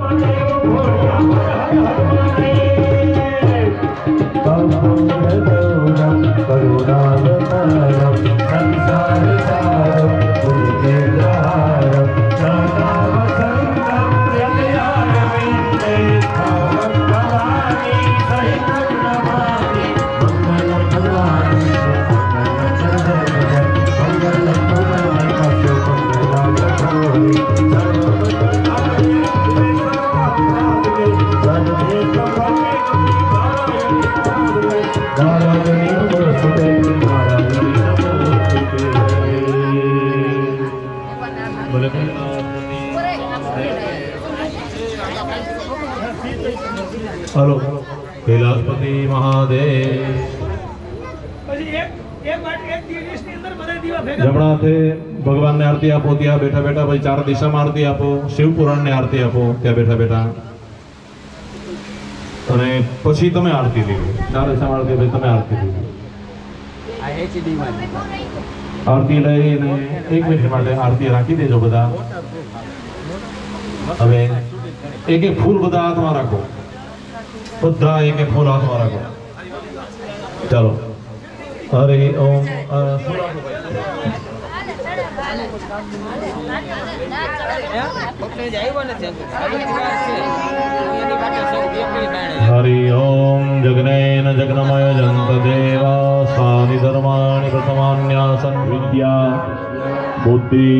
Oh, my God. Hello Kailashpati Mahadev. પછી એક એક વાટ એક દિવસની અંદર બધા દીવા ભેગા જમણા હાથે ભગવાનને આરતી આપો ત્યાં બેઠા બેઠા પછી ચાર દિશામાં આરતી આપો શિવ પુરાણને આરતી આપો ત્યાં બેઠા બેઠા. અને પછી તમે આરતી લીધો. ચાર દિશામાં આરતી પછી તમે આરતી લીધો. આરતી લઈને એક મિનિટ માટે આરતી રાખી દેજો બધા. હવે એક એક ફૂલ બધા હાથમાં રાખો. બધા એક ફૂલ હાથમાં રાખો ચાલો હરે ઓમ? હરિ ઓમ, જગ્નેન જગ્નમય જંત દેવા, સાનિ ધર્માણિ પ્રથમાન્યાસન વિદ્યા, બુદ્ધિ,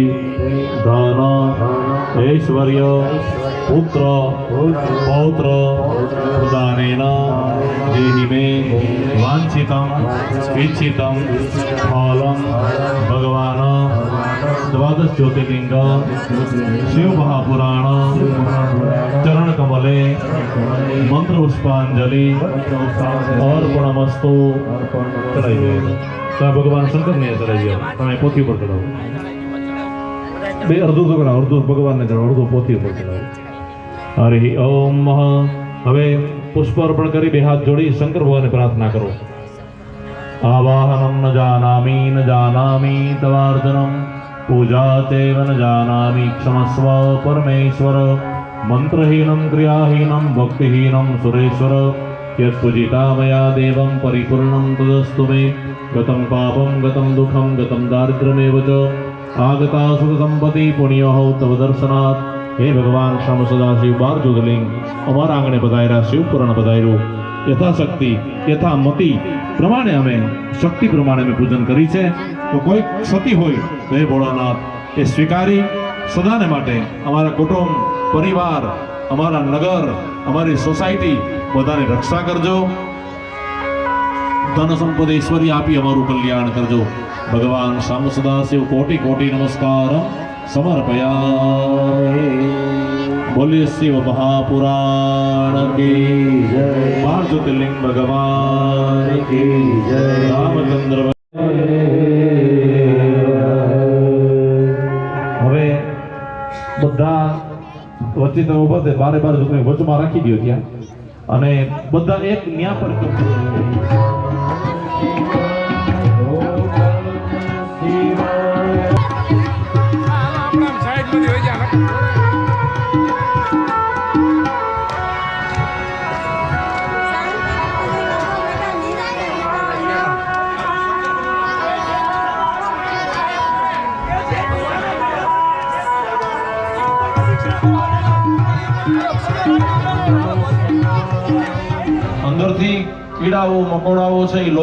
ધન ઐશ્વર્ય પુત્ર પૌત્ર પ્રદાનેન દેહિ મે વાંછિતમ ઈચ્છિતમ ફલમ ભગવાન દ્વાદશ જ્યોતિર્લિંગ શિવ મહાપુરાણ ચરણ કમલે મંત્ર પુષ્પાંજલિ અર્પણમસ્તુ ચડાઈ દે ત્યાં ભગવાન શંકરને ચડાઈ દો તમે પોથી ઉપર ચડાવો બે અડધું તો ચડાવો અડધું ભગવાનને ચડાવો અડધું ઉપર ચડાવો. હરિ ઓમ હવે પુષ્પ અર્પણ કરી, બે હાથ જોડી, શંકર ભગવાનને પ્રાર્થના કરો. આવાહનમ ન જાનામી ન જાનામી, તવાર્જનમ. પૂજા ચૈવ ન જાનામી, ક્ષમસ્વ પરમેશ્વર. મંત્રહીનમ, ક્રિયાહીનમ, ભક્તિહીનમ, સુરેશ્વર. યત્પૂજિતા મયા દેવમ, પરિપૂર્ણમ તદસ્તુ મે. ગતમ પાપમ, ગતમ દુઃખમ, ગતમ દારિદ્રમેવ ચ. આગતા સુખ સંપત્તિ પુણ્યો તવ દર્શનાથ હે ભગવાન શ્યામ સદાશિવ બાર જ્યોતિર્લિંગ અમારા આંગણે પધાર્યા શિવ પુરાણ પધાર્યું યથાશક્તિ યથામતિ પ્રમાણે અમે શક્તિ પ્રમાણે અમે પૂજન કરી છે તો કોઈ ક્ષતિ હોય તો હે ભોળાનાથ એ સ્વીકારી સદાને માટે અમારા કુટુંબ પરિવાર અમારા નગર અમારી સોસાયટી બધાની રક્ષા કરજો ધન સંપદ ઈશ્વરી આપી અમારું કલ્યાણ કરજો ભગવાન શ્યામ સદાશિવ કોટી કોટી નમસ્કાર સમર્પયા બોલીએ શિવ મહાપુરાણ કી જય બાર જ્યોતિર્લિંગ ભગવાન રામચંદ્ર હવે બધા વચ્ચે તમે ઊભા થાય બારે બાર તમે વચમાં રાખી દો ત્યાં અને બધા એક ન્યા પર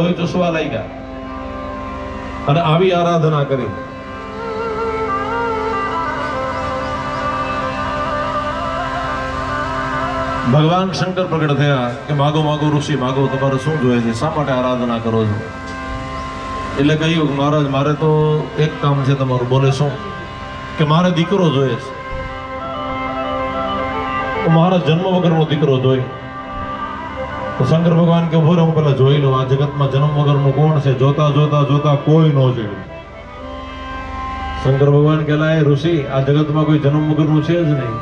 લોહી ચૂસવા લાગ્યા અને આવી આરાધના કરી. ભગવાન શંકર પ્રગટ થયા કે માગો માગો ઋષિ, માગો, તમારે શું જોઈએ છે? શા માટે આરાધના કરો છો? એટલે કહ્યું મહારાજ, મારે તો એક કામ છે તમારું. બોલે શું? કે મારે દીકરો જોઈએ છે. મારા જન્મ વગરનો દીકરો જોઈએ તો શંકર ભગવાન કે ઊભો હું પેલા જોઈ લઉં આ જગતમાં જન્મ વગરનું કોણ છે? જોતા જોતા જોતા કોઈ ન જોયું. શંકર ભગવાન કેલા એ ઋષિ, આ જગતમાં કોઈ જન્મ વગરનું છે જ નહીં.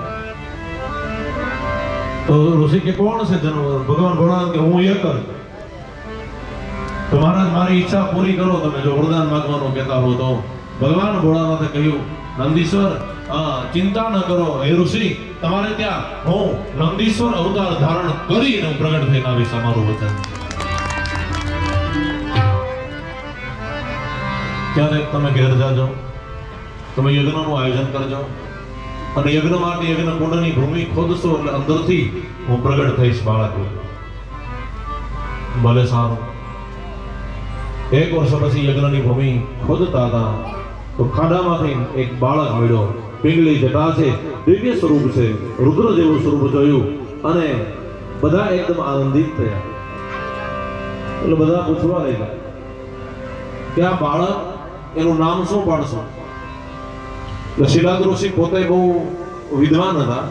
તો ઋષિ કે, કોણ છે જન્મ ભગવાન ભોળાનાથ કે, હું એક જ. તો મહારાજ, મારી ઈચ્છા પૂરી કરો તમે, જો વરદાન માંગવાનું કહેતા હો તો. ભગવાન ભોળાનાથે કહ્યું, નંદીશ્વર ચિંતા ન કરો હે ઋષિ તમારે ત્યાં હું નંદીશ્વર અવતાર ધારણ કરીને હું પ્રગટ થઈને આવીશ અમારું વચન. ક્યારેક તમે ઘેર જાજો, તમે યજ્ઞનું આયોજન કરજો, અને યજ્ઞ માટે યજ્ઞ કુંડની ભૂમિ ખોદશો એટલે અંદરથી હું પ્રગટ થઈશ બાળકો. ભલે સારું. એક વર્ષ પછી યજ્ઞની ભૂમિ ખોદતા હતા, તો ખાડામાંથી એક બાળક મળ્યો. પીંગળી જટા છે, દિવ્ય સ્વરૂપ છે, રુદ્ર જેવું સ્વરૂપ જોયું અને બધા એકદમ આનંદિત થયા. એટલે બધા પૂછવા લાગ્યા, કે આ બાળક એનું નામ શું પાડશો? એટલે શિલાદ ઋષિ પોતે બહુ વિદ્વાન હતા.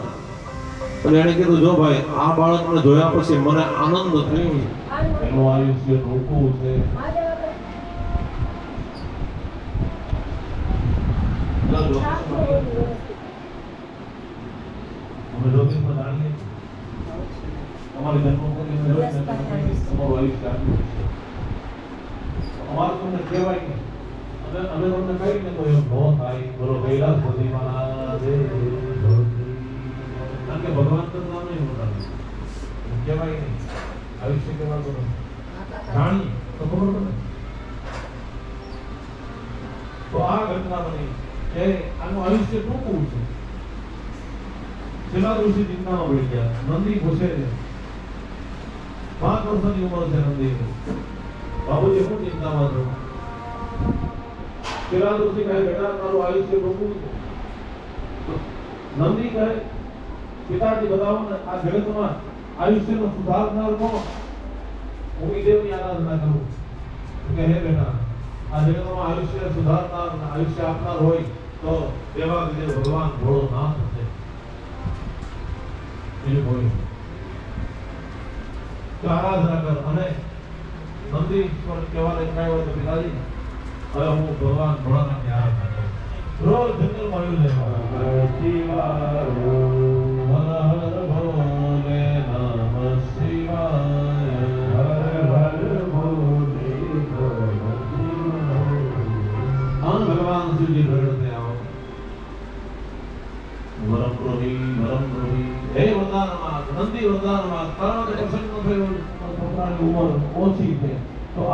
અને એણે કીધું, જો ભાઈ, આ બાળકને જોયા પછી મને આનંદ થયો. એનું આયુષ્ય ટૂંકું છે. અમે જ્યોતિષમાં જાણીએ અમારી જન્મભૂમિ અમે જ્યોતિષમાં તમારું આયુષ્ય આટલું છે. અમારું તમને કહેવાય નહીં અમે અમે તમને કહીએ ને તો એમ ન થાય બોલો કૈલાસપતિ મહારાજે જ્યોતિ. કારણ કે ભગવાન તો નામ નહીં મોટા કહેવાય નહીં આયુષ્ય કહેવાતું નથી જાણીએ તો ખબર પડે તો આ ઘટના બની કે આનું આયુષ્ય ટૂંકું છે? છેલ્લા દિવસે ચિંતામાં પડી ગયા. નંદી છે. પાંચ વર્ષની ઉંમર છે નંદી. બાબુજી, શું ચિંતામાં છો? છેલ્લા દિવસે કહે, બેટા, તારું આયુષ્ય ટૂંકું છે. નંદી કહે, પિતાજી બતાવો ને આ જગતમાં આયુષ્યનો સુધારનાર કોણ? હું દેવની આરાધના કરું કે હે બેટા, આ જગતમાં આયુષ્ય સુધારનાર આયુષ્ય આપનાર હોય. તો દેવા દેવ ભગવાન ભોળોનાથ છે નહીં. તો આરાધના કર અને નંદીશ્વર કહેવા લઈને હોય તો પિતાજી હવે હું ભગવાન ભોળાનાથની આરાધના કરું રોજ જંગલમાં આવ્યું છે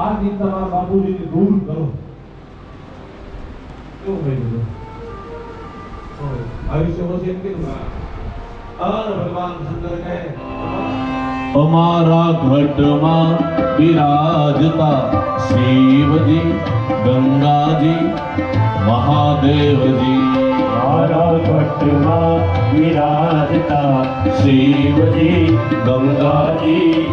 આ ચિંતા મારા બાપુજીની દૂર કરો. બિરાજતા શિવજી ગંગાજી મહાદેવજી. મારા પટમાં વિરાજતા શિવજી ગંગાજી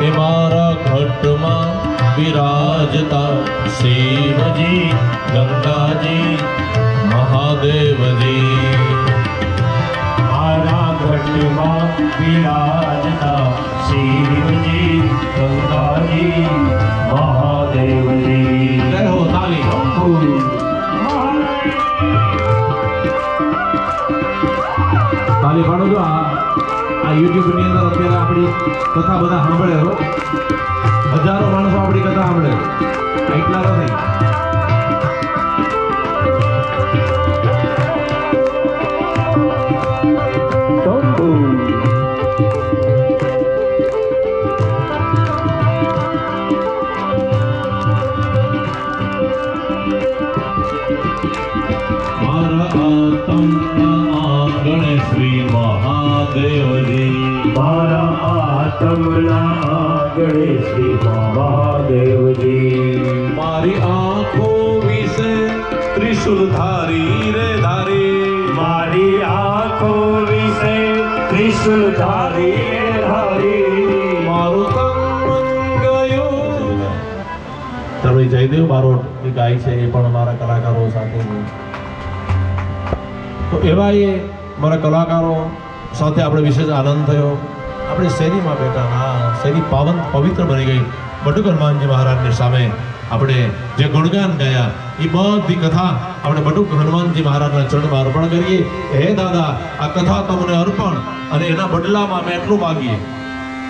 એ મારા ઘટમાં વિરાજતા શિવજી ગંગાજી મહાદેવજી મારા ઘટમાં વિરાજતા શિવજી ગંગાજી મહાદેવજી જય હો તાલી તાલી પાડો છો. આ આ YouTube ની અંદર અત્યારે આપણી કથા બધા સાંભળે હજારો માણસો આપણી કથા સાંભળે એટલા તો મારા શ્રી મહાદેવજી. મારી આંખો વિશે ત્રિશુલ ધારી રે ધારી. મારી આંખો વિશે ત્રિશુલ ધારી ધારી. મારું તન ગયું. તમે એ જયદેવ બારોટ ગાય છે એ પણ મારા કલાકારો સાથે તો એવા એ મારા કલાકારો સાથે આપણે વિશેષ આનંદ થયો. આપણે શેરીમાં બેઠા હા શેરી પાવન પવિત્ર બની ગઈ. બટુક હનુમાનજી મહારાજની સામે આપણે જે ગુણગાન ગાયા, એ બધી કથા આપણે બટુક હનુમાનજી મહારાજના ચરણમાં અર્પણ કરીએ. હે દાદા, આ કથા તમને અર્પણ અને એના બદલામાં અમે એટલું માગીએ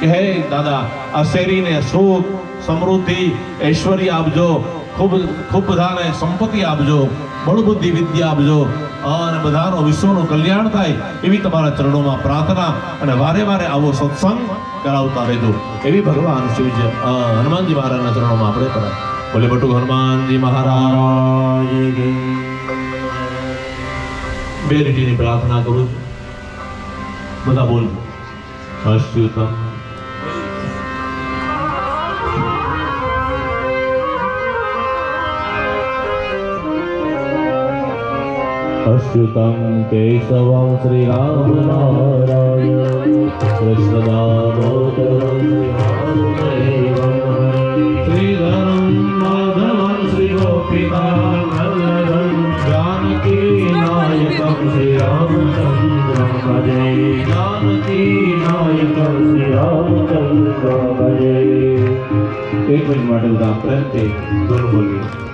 કે હે દાદા, આ શેરીને સુખ, સમૃદ્ધિ, ઐશ્વર્ય આપજો. ખૂબ ખૂબ બધાને સંપત્તિ આપજો. બળબુદ્ધિ, વિદ્યા આપજો અને બધાનો વિશ્વનું કલ્યાણ થાય એવી તમારા ચરણોમાં પ્રાર્થના અને વારે વારે આવો સત્સંગ કરાવતા રહેજો. એવી ભગવાન શિવજી હનુમાનજી મહારાજના ચરણોમાં આપણે કરાય બોલે બટુ હનુમાનજી મહારાજ બે રીટીની પ્રાર્થના કરું છું. બધા બોલ અચ્યુતમ કેશવમ શ્રી રામ નારાયણ કૃષ્ણદામોદરમ શ્રીધરમ માધવમ શ્રી ગોપિકાનંદન જાનકી નાયકમ શ્રી રામચંદ્રમ ભજે જાનકી નાયકમ શ્રી રામચંદ્રમ માટે બધા પ્રેમથી બોલીએ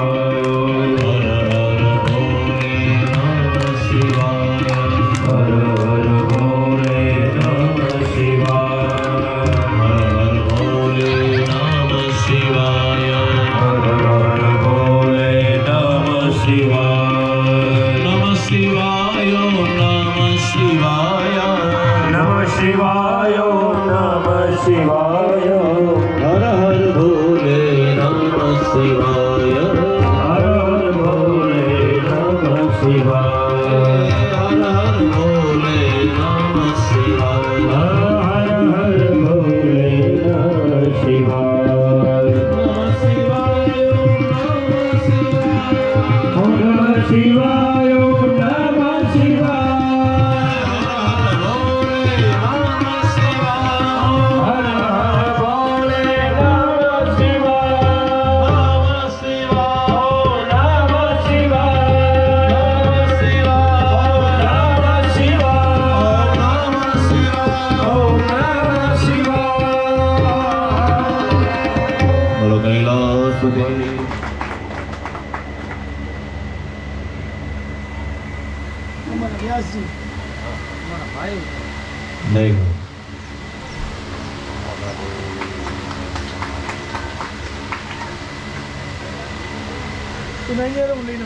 નમઃ સુધી. નહીં તો નહીં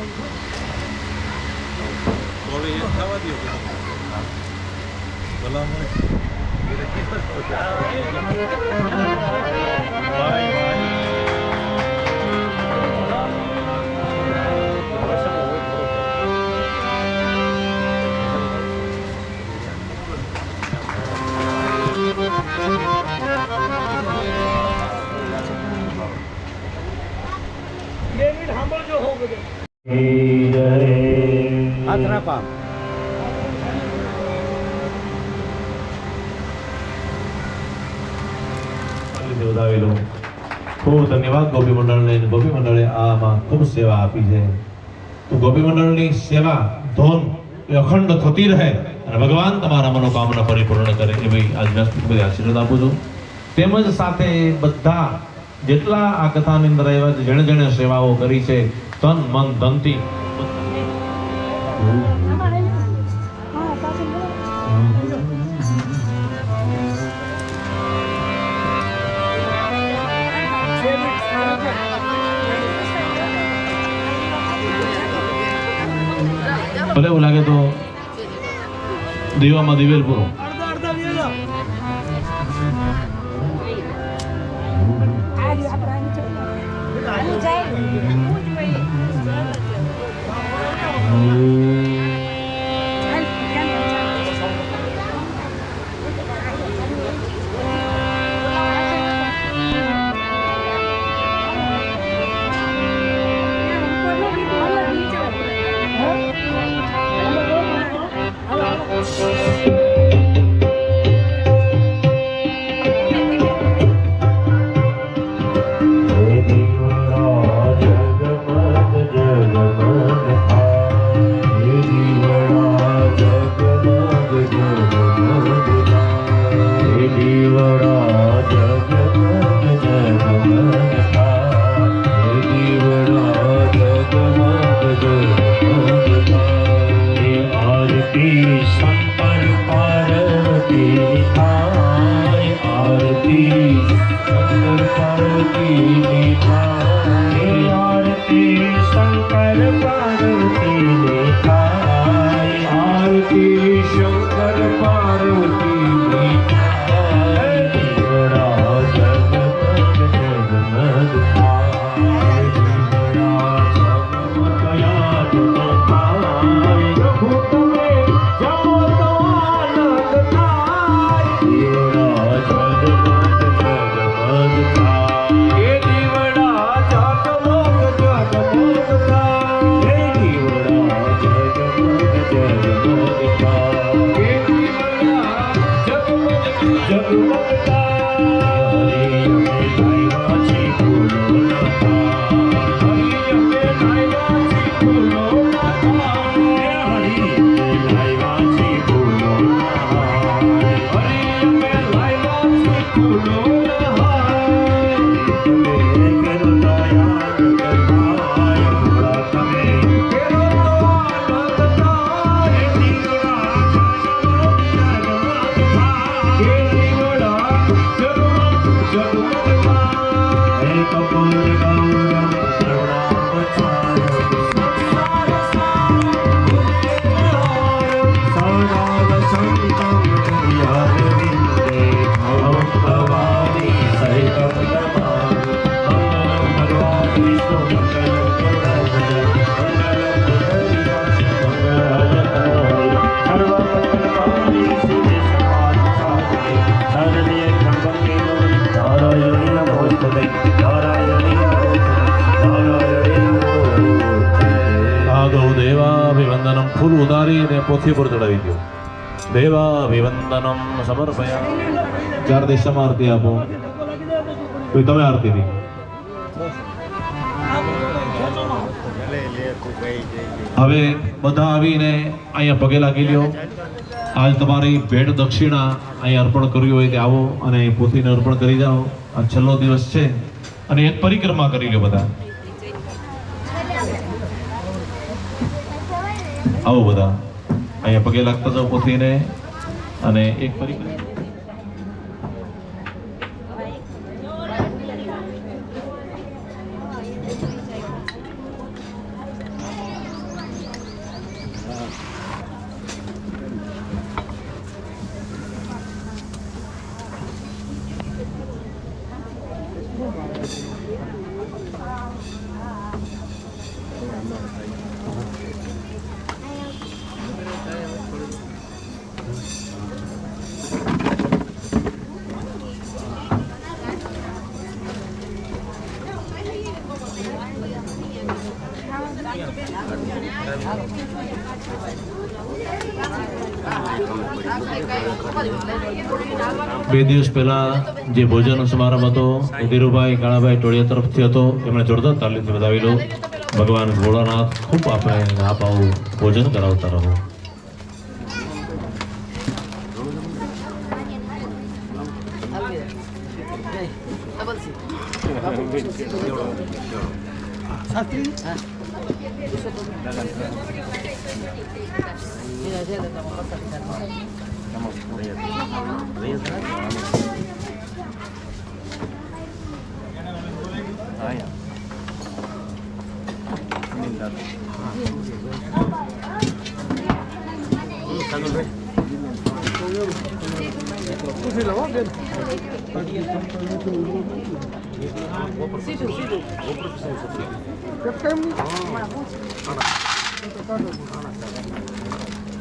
ખૂબ સેવા આપી છે. તો ગોપી મંડળની સેવા ધોન એ અખંડ થતી રહે અને ભગવાન તમારા મનોકામના પરિપૂર્ણ કરે એવી ભાઈ વ્યાસપીઠ બધી આશીર્વાદ આપું છું. તેમજ સાથે બધા જેટલા આ કથાની અંદર આવ્યા છે જેણે જેણે સેવાઓ કરી છે તન મન ધનથી. ભલે એવું લાગે તો દીવામાં દિવેલ પૂરો. અડધા ઉતારીને પોથી પર ચડાવી દો દેવાભિવંદનમ સમર્પયા ચાર દિશામાં આરતી આપો કોઈ તમે આરતી દી હવે બધા આવીને અહીંયા પગે લાગી લ્યો આજ તમારી ભેટ દક્ષિણા અહીંયા અર્પણ કર્યું હોય તે આવો અને અહીં પોથીને અર્પણ કરી જાઓ આ છેલ્લો દિવસ છે અને એક પરિક્રમા કરી લ્યો બધા આવો બધા અહીંયા પગે લાગતા જાઓ પોથીને અને એક પરિક્રમા બે દિવસ પહેલાં જે ભોજન સમારંભ હતો, એ ધીરુભાઈ કાળાભાઈ ટોળિયા તરફથી હતો. એમણે જોરદાર તાલીમથી વધાવી ભગવાન ભોળાનાથ ખૂબ આપણે આપ આવું ભોજન કરાવતા રહો. સાથી? Situ, situ. Ketemu. Mana? Mana? Mana?